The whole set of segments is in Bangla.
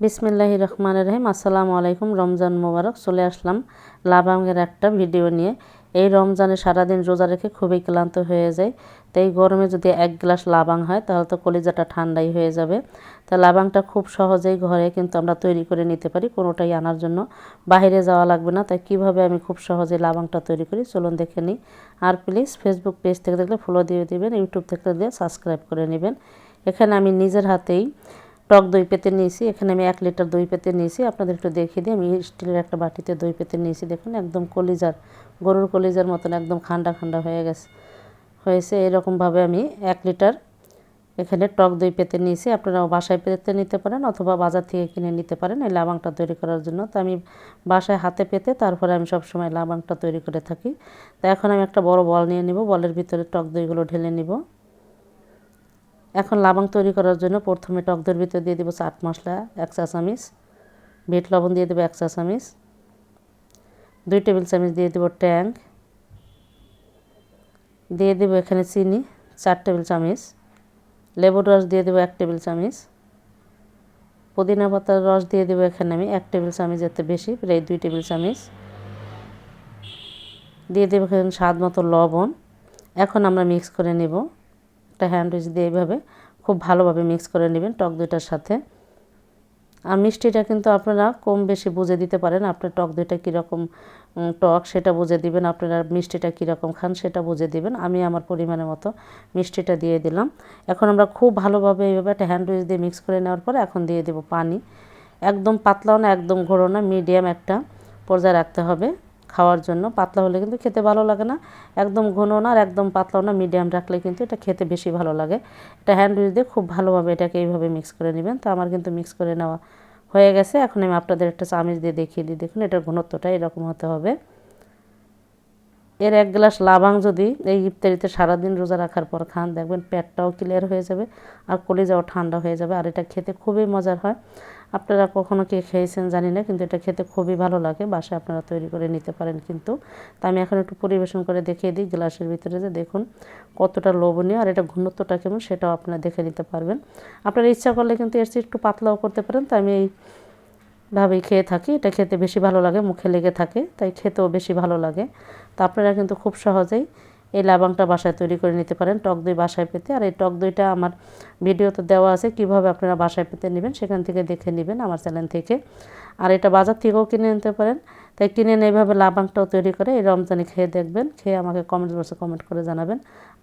বিসমিল্লাহ রহমান রহিম। আসসালামু আলাইকুম। রমজান মোবারক। চলে আসলাম লাবাঙ্গের একটা ভিডিও নিয়ে। এই রমজানে সারাদিন রোজা রেখে খুবই ক্লান্ত হয়ে যায় তাই গরমে যদি এক গ্লাস লাবাং হয়, তাহলে তো কলিজাটা ঠান্ডাই হয়ে যাবে। তা লাবাংটা খুব সহজেই ঘরে কিন্তু আমরা তৈরি করে নিতে পারি, কোনোটাই আনার জন্য। বাইরে যাওয়া লাগবে না। তাই কীভাবে আমি খুব সহজে লাবাংটা তৈরি করি, চলুন দেখে নিই। আর প্লিজ ফেসবুক পেজ থেকে দেখলে ফলো দিয়ে দিবেন ইউটিউব থেকে দিয়ে সাবস্ক্রাইব করে নেবেন। এখানে আমি নিজের হাতেই টক দই পেতে নিয়েছি। এখানে আমি এক লিটার দই পেতে নিয়েছি। আপনাদের একটু দেখিয়ে দিই। আমি স্টিলের একটা বাটিতে দই পেতে নিয়েছি। দেখুন, একদম কলিজার, গরুর কলিজার মতন একদম খান্ডা খান্ডা হয়ে গেছে। হয়েছে এরকমভাবে আমি এক লিটার এখানে টক দই পেতে নিয়েছি। আপনারা বাসায় পেতে নিতে পারেন অথবা বাজার থেকে কিনে নিতে পারেন এই লাবাংটা তৈরি করার জন্য। তো আমি বাসায় হাতে পেতে তারপরে আমি সবসময় লাবাংটা তৈরি করে থাকি। তো এখন আমি একটা বড় বল নিয়ে নিব। বলের ভিতরে টক দইগুলো ঢেলে নিব। এখন লাবাং তৈরি করার জন্য প্রথমে টক দইয়ের ভিতরে দিয়ে দেবো চাট মশলা, এক চা চামিচ। বিট লবণ দিয়ে দেবো এক চা চামিচ। দুই টেবিল চামিচ দিয়ে দেবো ট্যাঙ্ক দিয়ে দেবো এখানে চিনি, চার টেবিল চামিচ। লেবুর রস দিয়ে দেবো এক টেবিল চামিচ। পুদিনা পাতার রস দিয়ে দেবো এখানে আমি এক টেবিল চামিচ এতে বেশি, প্রায় দুই টেবিল চামিচ। দিয়ে দেবো এখানে স্বাদ মতো লবণ। এখন আমরা মিক্স করে নেব। একটা হ্যান্ড উইচ দিয়ে এইভাবে খুব ভালোভাবে মিক্স করে নেবেন টক দইটার সাথে। আর মিষ্টিটা কিন্তু আপনারা কম বেশি বুঝে দিতে পারেন, আপনার টক দইটা কীরকম টক সেটা বুঝে দিবেন, আপনারা মিষ্টিটা কীরকম খান সেটা বুঝে দিবেন। আমি আমার পরিমাণের মতো মিষ্টিটা দিয়ে দিলাম। এখন আমরা খুব ভালোভাবে এইভাবে একটা হ্যান্ড উইচ দিয়ে মিক্স করে নেওয়ার পরে এখন দিয়ে দেবো পানি। একদম পাতলাও না, একদম ঘোরো না, মিডিয়াম একটা পর্যায়ে রাখতে হবে। খাওয়ার জন্য। পাতলা হলে কিন্তু খেতে ভালো লাগে না। একদম ঘন না আর একদম পাতলাও না মিডিয়াম রাখলে কিন্তু এটা খেতে বেশি ভালো লাগে। এটা হ্যান্ড উইচ দিয়ে খুব ভালোভাবে এটাকে এইভাবে মিক্স করে নেবেন। তো আমার কিন্তু মিক্স করে নেওয়া হয়ে গেছে। এখন আমি আপনাদের একটা চামিচ দিয়ে দেখিয়ে দিই। দেখুন, এটার ঘনত্বটা এরকম হতে হবে। এর এক গ্লাস লাবাং যদি এই ইফতারিতে সারাদিন রোজা রাখার পর খান, দেখবেন পেটটাও ক্লিয়ার হয়ে যাবে আর কলিজাও ঠান্ডা হয়ে যাবে আর এটা খেতে খুবই মজার হয়। আপনারা কখনো কে খেয়েছেন জানি না, কিন্তু এটা খেতে খুবই ভালো লাগে। বাসায় আপনারা তৈরি করে নিতে পারেন কিন্তু। তা আমি এখন একটু পরিবেশন করে দেখিয়ে দিই গ্লাসের ভিতরে যে দেখুন কতটা লোভনীয় আর এটা ঘনত্বটা কেমন সেটাও আপনারা দেখে নিতে পারবেন। আপনারা ইচ্ছা করলে কিন্তু এর চেয়ে একটু পাতলাও করতে পারেন। তো আমি এই ভাবেই খেয়ে থাকি। এটা খেতে বেশি ভালো লাগে, মুখে লেগে থাকে, তাই খেতেও বেশি ভালো লাগে। তা আপনারা কিন্তু খুব সহজেই এই লাবাংটা বাসায় তৈরি করে নিতে পারেন, টক দই বাসায় পেতে। আর এই টক দইটা আমার ভিডিওতে দেওয়া আছে, কীভাবে আপনারা বাসায় পেতে নেবেন, সেখান থেকে দেখে নেবেন আমার চ্যানেল থেকে। আর এটা বাজার থেকেও কিনে নিতে পারেন। তাই কিনে এইভাবে লাবাংটাও তৈরি করে এই রমজানে খেয়ে দেখবেন, খেয়ে আমাকে কমেন্ট বক্সে কমেন্ট করে জানাবেন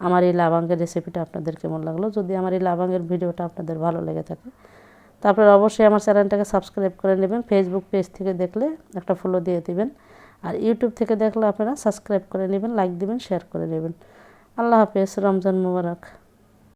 আমার এই লাবাঙ্গের রেসিপিটা আপনাদের কেমন লাগল। যদি আমার এই লাবাঙ্গের ভিডিওটা আপনাদের ভালো লেগে থাকে তারপরে অবশ্যই আমার চ্যানেলটাকে সাবস্ক্রাইব করে নেবেন ফেসবুক পেজ থেকে দেখলে একটা ফলো দিয়ে দিবেন। আর ইউটিউব থেকে দেখলে আপনারা সাবস্ক্রাইব করে নেবেন লাইক দিবেন শেয়ার করে নেবেন। আল্লাহ হাফেজ, রমজান মুবারক।